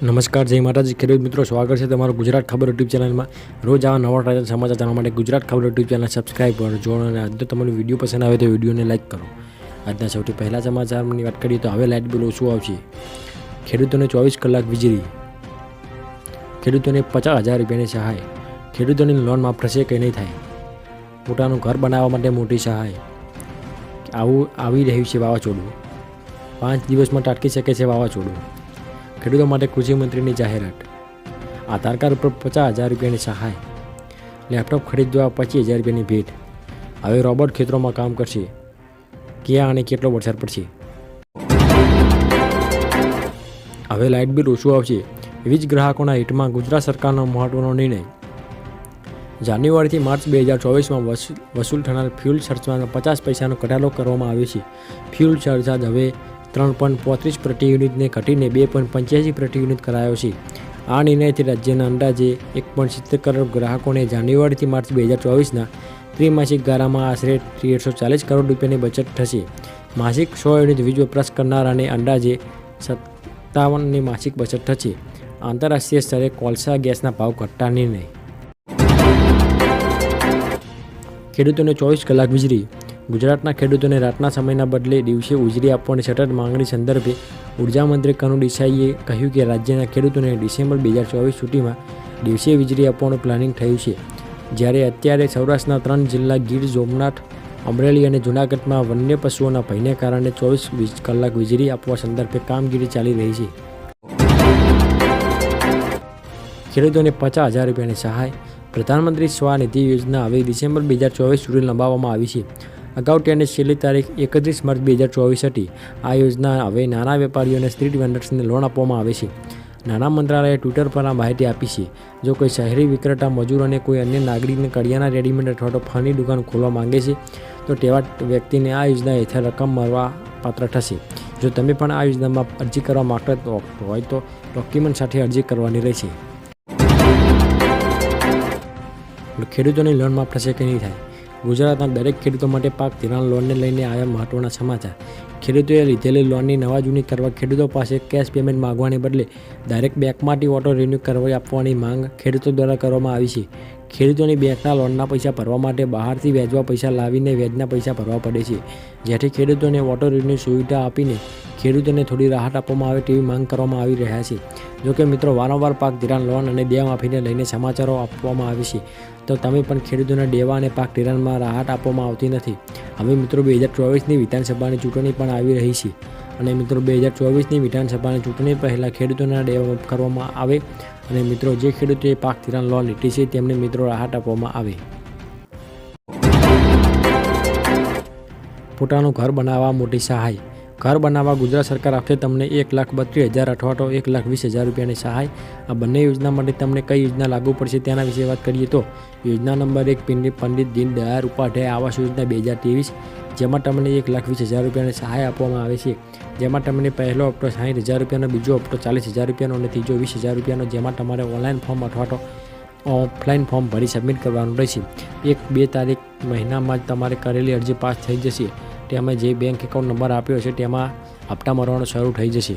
નમસ્કાર, જય માતાજી. ખેડૂત મિત્રો, સ્વાગત છે તમારું ગુજરાત ખબર યુટ્યુબ ચેનલમાં. રોજ આવા નવા તાજા સમાચાર જાણવા માટે ગુજરાત ખબર યુટ્યુબ ચેનલ સબસ્ક્રાઈબ કરો અને આજનો તમને વીડિયો પસંદ આવે તો વિડીયોને લાઇક કરો. આજના સૌથી પહેલા સમાચારની વાત કરીએ તો હવે લાઇટ બિલ ઓછું આવશે. ખેડૂતોને ચોવીસ કલાક વીજળી. ખેડૂતોને પચાસ હજાર રૂપિયાની સહાય. ખેડૂતોની લોન માફ થશે કે નહીં થાય? પોતાનું ઘર બનાવવા માટે મોટી સહાય. આવું આવી રહ્યું છે વાવાઝોડું. પાંચ દિવસમાં ટાટકી શકે છે વાવાઝોડું. ખેડૂતો માટે કૃષિમંત્રીની જાહેરાત. આધાર કાર્ડ ઉપર પચાસ હજાર રૂપિયાની સહાય. લેપટોપ ખરીદવા પચીસ હજાર રૂપિયાની ભેટ. હવે રોબોટ ખેતરોમાં કામ કરશે. ક્યાં અને કેટલો વરસાદ પડશે? હવે લાઇટ બિલ ઓછું આવશે. વીજ ગ્રાહકોના હિટમાં ગુજરાત સરકારનો મહત્વનો નિર્ણય. જાન્યુઆરીથી માર્ચ બે હજાર ચોવીસમાં વસૂલ થનાર ફ્યુલ ચાર્જમાં પચાસ પૈસાનો ઘટાડો કરવામાં આવ્યો છે. ફ્યુલ ચાર્જ હવે ત્રણ પોઈન્ટ પોત્રીસ પ્રતિ યુનિટને ઘટીને બે પોઈન્ટ પંચ્યાસી પ્રતિ યુનિટ કરાયો છે. આ નિર્ણયથી રાજ્યના અંદાજે એક પોઈન્ટ સિત્તેર કરોડ ગ્રાહકોને જાન્યુઆરીથી માર્ચ બે હજાર ચોવીસના ત્રિમાસિક ગાળામાં આશરે તેરસો ચાલીસ કરોડ રૂપિયાની બચત થશે. માસિક સો યુનિટ વીજ વપરાશ કરનારાને અંદાજે સત્તાવનની માસિક બચત થશે. આંતરરાષ્ટ્રીય સ્તરે કોલસા ગેસના ભાવ ઘટતા નિર્ણય. ખેડૂતોને ચોવીસ કલાક વીજળી ગુજરાતના ખેડૂતોને રાતના સમયના બદલે દિવસે વીજળી આપવાની સતત માંગણી સંદર્ભે ઉર્જામંત્રી કનુ દેસાઈએ કહ્યું કે રાજ્યના ખેડૂતોને ડિસેમ્બર બે હજાર ચોવીસ સુધીમાં દિવસે વીજળી આપવાનું પ્લાનિંગ થયું છે. જ્યારે અત્યારે સૌરાષ્ટ્રના ત્રણ જિલ્લા ગીર, સોમનાથ, અમરેલી અને જૂનાગઢમાં વન્ય પશુઓના ભયને કારણે ચોવીસ કલાક વીજળી આપવા સંદર્ભે કામગીરી ચાલી રહી છે. ખેડૂતોને પચાસ હજાર રૂપિયાની સહાય, પ્રધાનમંત્રી સ્વનિધિ યોજના હવે ડિસેમ્બર બે હજાર ચોવીસ સુધી લંબાવવામાં આવી છે. અગાઉ તેને છેલ્લી તારીખ એકત્રીસ માર્ચ બે હજાર ચોવીસ હતી. આ યોજના હવે નાના વેપારીઓ અને સ્ટ્રીટ વેન્ડર્સને લોન આપવામાં આવે છે. નાના મંત્રાલયે ટ્વિટર પર આ માહિતી આપી છે. જો કોઈ શહેરી વિક્રેતા, મજૂર અને કોઈ અન્ય નાગરિકને કડિયાના રેડીમેડ અથવા તો ફળની દુકાન ખોલવા માંગે છે, તો તેવા વ્યક્તિને આ યોજના હેઠળ રકમ મળવા પાત્ર થશે. જો તમે પણ આ યોજનામાં અરજી કરવા માંગતા હોય તો ડોક્યુમેન્ટ સાથે અરજી કરવાની રહેશે. ખેડૂતોની લોન માફ થશે કે નહીં થાય? ગુજરાતના દરેક ખેડૂતો માટે પાક ધિરાણ લોનને લઈને આવ્યા મહત્વના સમાચાર. ખેડૂતોએ લીધેલી લોનની નવા જૂની કરવા ખેડૂતો પાસે કેશ પેમેન્ટ માગવાને બદલે ડાયરેક્ટ બેંકમાંથી ઓટો રિન્યૂ કરવા આપવાની માંગ ખેડૂતો દ્વારા કરવામાં આવી છે. ખેડૂતોની બેંકના લોનના પૈસા ભરવા માટે બહારથી વ્યાજવા પૈસા લાવીને વ્યાજના પૈસા ભરવા પડે છે. જેથી ખેડૂતોને ઓટો રિન્યૂ સુવિધા આપીને ખેડૂતોને થોડી રાહત આપવામાં આવે તેવી માંગ કરવામાં આવી રહ્યા છે. જોકે મિત્રો, વારંવાર પાક ધિરાણ લોન અને દેવા માફીને લઈને સમાચારો આપવામાં આવે છે. તો તમે પણ ખેડૂતોને દેવા અને પાક ધિરાણમાં રાહત આપવામાં આવતી નથી. હવે મિત્રો, બે હજાર ચોવીસની વિધાનસભાની ચૂંટણી પણ આવી રહી છે. અને મિત્રો, બે હજાર ચોવીસની વિધાનસભાની ચૂંટણી પહેલાં ખેડૂતોના દેવા માફ કરવામાં આવે અને મિત્રો, જે ખેડૂતોએ પાક ધિરાણ લોન લીધી છે, તેમને મિત્રો રાહત આપવામાં આવે. પોતાનું ઘર બનાવવા મોટી સહાય. ઘર બનાવવા ગુજરાત સરકાર આપશે તમને એક લાખ બત્રીસ હજાર અથવા તો એક લાખ વીસ હજાર રૂપિયાની સહાય. આ બંને યોજના માટે તમને કઈ યોજના લાગુ પડશે તેના વિશે વાત કરીએ તો યોજના નંબર એક પંડિત દીનદયાળ ઉપાધ્યાય આવાસ યોજના બે હજાર ત્રેવીસ, જેમાં તમને એક લાખ વીસ હજાર રૂપિયાની સહાય આપવામાં આવે છે. જેમાં તમને પહેલો હપ્તો સાહીઠ હજાર રૂપિયાનો, બીજો હપ્તો ચાલીસ હજાર રૂપિયાનો અને ત્રીજો વીસ હજાર રૂપિયાનો, જેમાં તમારે ઓનલાઈન ફોર્મ અથવા તો ઓફલાઈન ફોર્મ ભરી સબમિટ કરવાનું રહેશે. એક બે તારીખ મહિનામાં જ તમારે કરેલી અરજી પાસ થઈ જશે. તેમાં જે બેંક એકાઉન્ટ નંબર આપ્યો છે, તેમાં હપ્તા મરવાનું શરૂ થઈ જશે.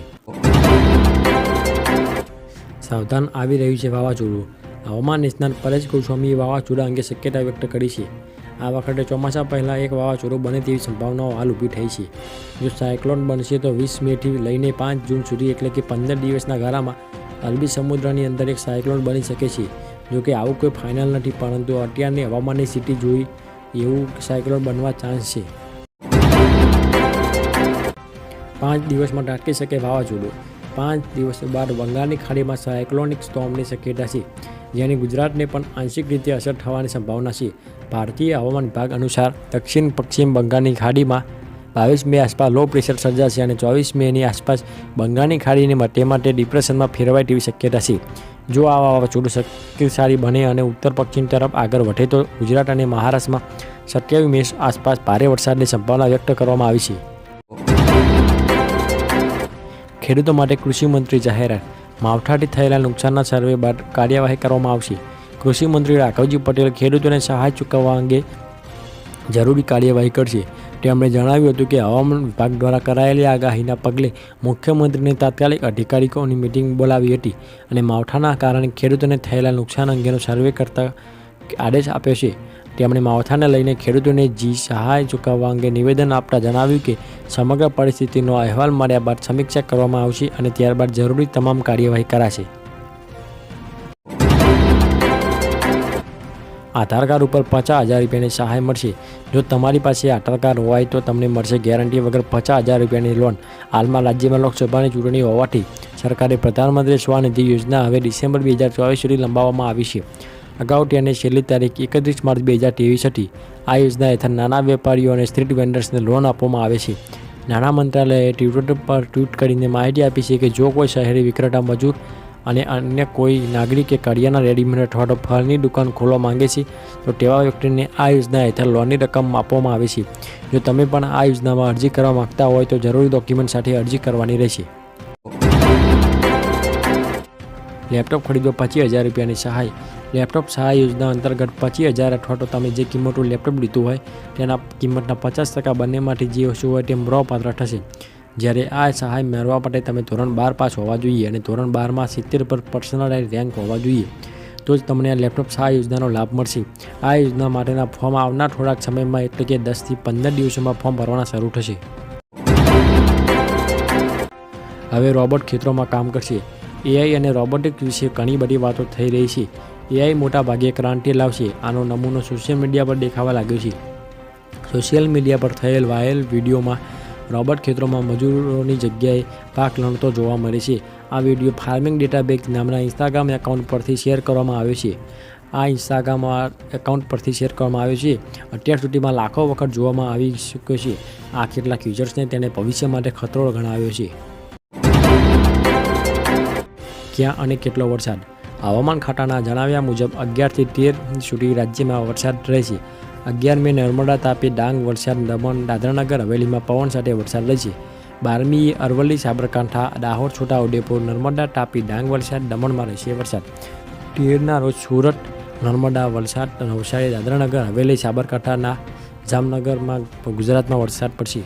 સાવધાન આવી રહ્યું છે વાવાઝોડું. હવામાન નિષ્ણાત પરેશ ગોસ્વામીએ વાવાઝોડા અંગે શક્યતા વ્યક્ત કરી છે. આ વખતે ચોમાસા પહેલાં એક વાવાઝોડું બને તેવી સંભાવનાઓ હાલ ઊભી થઈ છે. જો સાયક્લોન બનશે તો વીસ મેથી લઈને પાંચ જૂન સુધી એટલે કે પંદર દિવસના ગાળામાં અરબી સમુદ્રની અંદર એક સાયક્લોન બની શકે છે. જોકે આવું કોઈ ફાઇનલ નથી, પરંતુ અત્યારની હવામાનની સ્થિતિ જોઈ એવું સાયક્લોન બનવા ચાન્સ છે. પાંચ દિવસમાં ટાટકી શકે વાવાઝોડું. પાંચ દિવસ બાદ બંગાળની ખાડીમાં સાયક્લોનિક સ્ટોર્મની શક્યતા છે, જેની ગુજરાતને પણ આંશિક રીતે અસર થવાની સંભાવના છે. ભારતીય હવામાન વિભાગ અનુસાર દક્ષિણ પશ્ચિમ બંગાળની ખાડીમાં બાવીસ મે આસપાસ લો પ્રેશર સર્જાશે અને ચોવીસ મેની આસપાસ બંગાળની ખાડીને માટે માટે ડિપ્રેશનમાં ફેરવાય તેવી શક્યતા છે. જો આ વાવાઝોડું શક્તિશાળી બને અને ઉત્તર પશ્ચિમ તરફ આગળ વધે તો ગુજરાત અને મહારાષ્ટ્રમાં સત્યાવીસ મે આસપાસ ભારે વરસાદની સંભાવના વ્યક્ત કરવામાં આવી છે. ખેડૂતો માટે કૃષિમંત્રી જાહેરાત માવઠાથી થયેલા નુકસાનના સર્વે બાદ કાર્યવાહી કરવામાં આવશે. કૃષિમંત્રી રાઘવજી પટેલ ખેડૂતોને સહાય ચૂકવવા અંગે જરૂરી કાર્યવાહી કરશે. તેમણે જણાવ્યું હતું કે હવામાન વિભાગ દ્વારા કરાયેલી આગાહીના પગલે મુખ્યમંત્રીને તાત્કાલિક અધિકારીઓની મિટિંગ બોલાવી હતી અને માવઠાના કારણે ખેડૂતોને થયેલા નુકસાન અંગેનો સર્વે કરતા આદેશ આપ્યો છે. તેમણે માવઠાને લઈને ખેડૂતોને જી સહાય ચૂકવવા અંગે નિવેદન આપતા જણાવ્યું કે સમગ્ર પરિસ્થિતિનો અહેવાલ મળ્યા બાદ સમીક્ષા કરવામાં આવશે અને ત્યારબાદ જરૂરી તમામ કાર્યવાહી કરાશે. આધાર કાર્ડ ઉપર પચાસ હજાર રૂપિયાની સહાય મળશે. જો તમારી પાસે આધાર કાર્ડ હોય તો તમને મળશે ગેરંટી વગર પચાસ હજાર રૂપિયાની લોન. હાલમાં રાજ્યમાં લોકસભાની ચૂંટણી હોવાથી સરકારે પ્રધાનમંત્રી સ્વનિધિ યોજના હવે ડિસેમ્બર બે હજાર ચોવીસ સુધી લંબાવવામાં આવી છે. અગાઉ તેને છેલ્લી તારીખ એકત્રીસ માર્ચ બે હજાર ત્રેવીસ હતી. આ યોજના હેઠળ નાના વેપારીઓ અને સ્ટ્રીટ વેન્ડર્સને લોન આપવામાં આવે છે. નાણાં મંત્રાલયે ટ્વિટર પર ટ્વીટ કરીને માહિતી આપી છે કે જો કોઈ શહેરી વિક્રેતા મજૂર અને અન્ય કોઈ નાગરિક કે કરિયાના રેડીમેડ અથવા તો ફળની દુકાન ખોલવા માંગે છે, તો તેવા વ્યક્તિને આ યોજના હેઠળ લોનની રકમ આપવામાં આવે છે. જો તમે પણ આ યોજનામાં અરજી કરવા માંગતા હોય તો જરૂરી ડોક્યુમેન્ટ સાથે અરજી કરવાની રહેશે. લેપટોપ ખરીદો પચીસ હજાર રૂપિયાની સહાય. લેપટોપ સહાય યોજના અંતર્ગત પચીસ હજાર અથવા તો તમે જે કિંમતનું લેપટોપ લીધું હોય, તેના કિંમતના પચાસ ટકા બંનેમાંથી જે ઓછું હોય તે મળવાપાત્ર થશે. જ્યારે આ સહાય મેળવવા માટે તમે ધોરણ બાર પાસ હોવા જોઈએ અને ધોરણ બારમાં સિત્તેર પર પર્સનલાઇઝ રેન્ક હોવા જોઈએ, તો જ તમને આ લેપટોપ સહાય યોજનાનો લાભ મળશે. આ યોજના માટેના ફોર્મ આવનાર થોડાક સમયમાં એટલે કે દસથી પંદર દિવસોમાં ફોર્મ ભરવાના શરૂ થશે. હવે રોબોટ ખેતરોમાં કામ કરશે. એઆઈ અને રોબોટિક્સ વિશે ઘણી બધી વાતો થઈ રહી છે. એઆઈ મોટા ભાગે ક્રાંતિ લાવશે. આનો નમૂનો સોશિયલ મીડિયા પર દેખાવા લાગ્યો છે. સોશિયલ મીડિયા પર થયેલ વાયરલ વિડીયોમાં રોબોટ ખેતરોમાં મજૂરોની જગ્યાએ પાક લણતો જોવા મળે છે. આ વીડિયો ફાર્મિંગ ડેટાબેક નામના ઇન્સ્ટાગ્રામ એકાઉન્ટ પરથી શેર કરવામાં આવ્યો છે. આ ઇન્સ્ટાગ્રામ એકાઉન્ટ પરથી શેર કરવામાં આવ્યો છે. અત્યાર સુધીમાં લાખો વખત જોવામાં આવી ચૂક્યો છે. આ કેટલાક યુઝર્સને તેને ભવિષ્ય માટે ખતરો ગણાવ્યો છે. ક્યાં અને કેટલો વરસાદ? હવામાન ખાતાના જણાવ્યા મુજબ અગિયારથી તેર સુધી રાજ્યમાં વરસાદ રહેશે. અગિયાર મે નર્મદા તાપી ડાંગ વલસાડ દમણ, દાદરાનગર, હવેલીમાં પવન સાથે વરસાદ રહેશે. બારમીએ અરવલ્લી, સાબરકાંઠા, દાહોદ છોટાઉદેપુર નર્મદા તાપી ડાંગ વલસાડ દમણમાં રહેશે વરસાદ. તેરના રોજ સુરત, નર્મદા વલસાડ નવસારી, દાદરાનગર, હવેલી, સાબરકાંઠાના જામનગરમાં, ગુજરાતમાં વરસાદ પડશે.